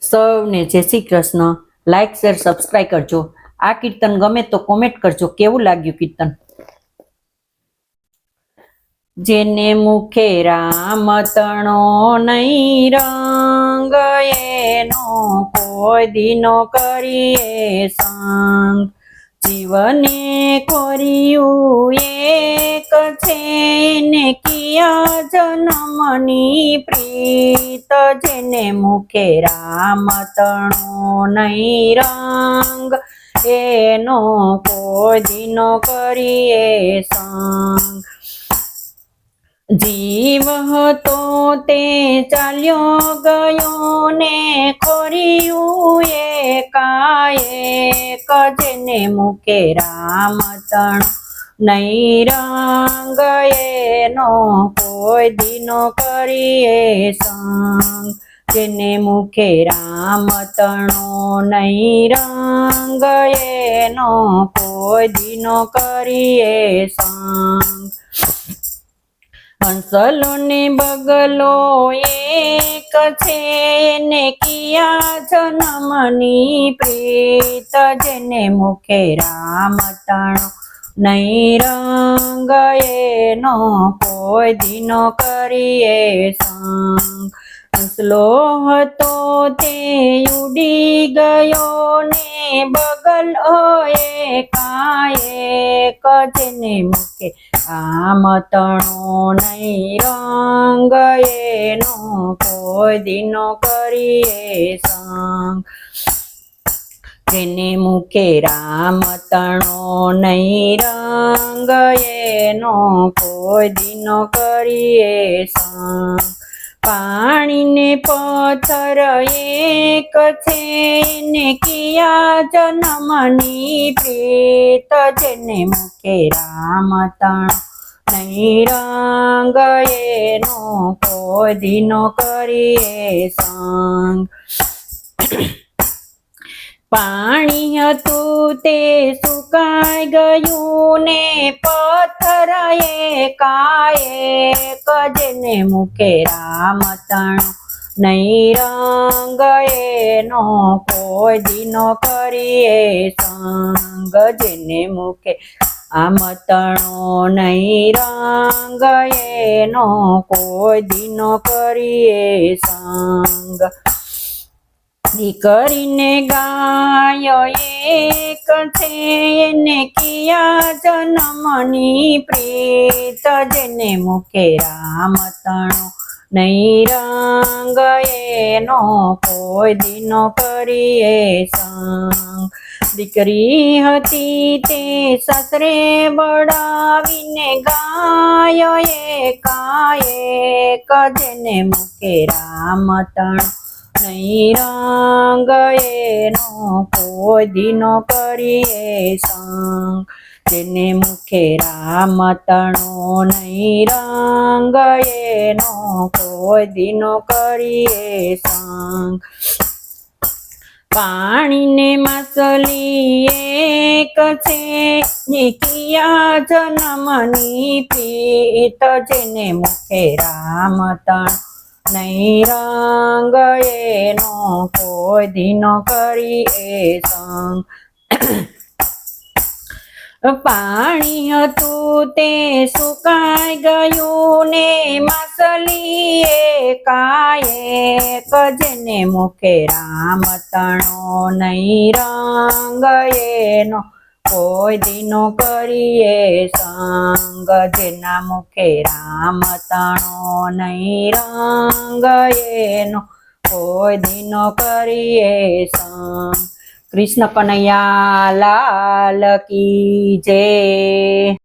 સૌને જય Shri Krishna. Like share subscribe કરજો. આ કીર્તન ગમે તો કોમેન્ટ કરજો. કેવું લાગ્યું કીર્તન? જેને મુખે રામ તણો નહીં રંગ, એનો કોઈ દિનો કરીએ સંગ. જીવને કર્યું એક છે. જન્મની પ્રીત જેને મુખે રામ તણો નહીં રંગ. એનો કોઈ દિનો કરીએ સંગ. જીવ હતો તે ચાલ્યો ગયો ને ખોર્યું એ કાયે કજને મુકે રામ તણ નહીં રંગ એનો કોઈ દિનો કરીએ સંગ. જેને મુખે રામ તણો નહીં રંગ એનો કોઈ દિનો કરીએ સંગ. હંસલો ને બગલો એક છે ને કિયા જન્મની પ્રીત. જેને મુખે રામ તણો નહીં રંગ એનો કોઈ દિનો કરીએ સંગ. હંસલો હતો તે ઉડી ગયો ને બગલ એ કાયે કજને મૂકે આમ તણો નહીં રંગ એનો કોઈ દિનો કરીએ સંગ. જેને મૂકે રામ તણો નહીં રંગ, એનો કોઈ દિનો કરીએ સંગ. પાણીને પથ્થર એક છે ને કિયા જન્મની પ્રીત. જેને મૂકે રામ તણ નહીં રંગ, એનો કોઈ દિનો કરીએ સંગ. પાણી હતું તે સુકાઈ ગયું ને પથ્થર કાયે કજને મુખે રામ તણ. નહીં રંગ એનો કોઈ દિનો કરીએ સંગ જેને મુખે આમ તણો. નહીં રંગ એનો કોઈ દિનો કરીએ સંગ દીકરીને ગાય એક છે. એને કિયા જન્મની પ્રીત, જેને મુખે રામ તણો. નહીં રંગ એનો કોઈ દિનો કરીએ સંગ. દીકરી હતી તે સસરે બળાવીને ગાય એકાએક કજને મુખે રામ તણો. નહીં રંગ એનો કોઈ દિનો કરીએ સંગ, જેને મુખે રામ તણો નહીં રંગ એનો કોઈ દિનો કરીએ સંગ. પાણીને માસલી એક છે નિકિયા જન્મની પીત, જેને મુખે રામ તણ નહીં રંગ એનો કોઈ દિનો કરીએ સંગ. પાણી હતું તે સુકાઈ ગયું ને માસલી એ કાયે કજને મુખે રામ તણો. નહીં રંગ એનો કોઈ દિનો કરીએ સંગ, જેના મુખે રામ તણો નહીં રંગ એનો. કોઈ દિનો કરીએ સંગ, કૃષ્ણ કનૈયા લાલ કી જય.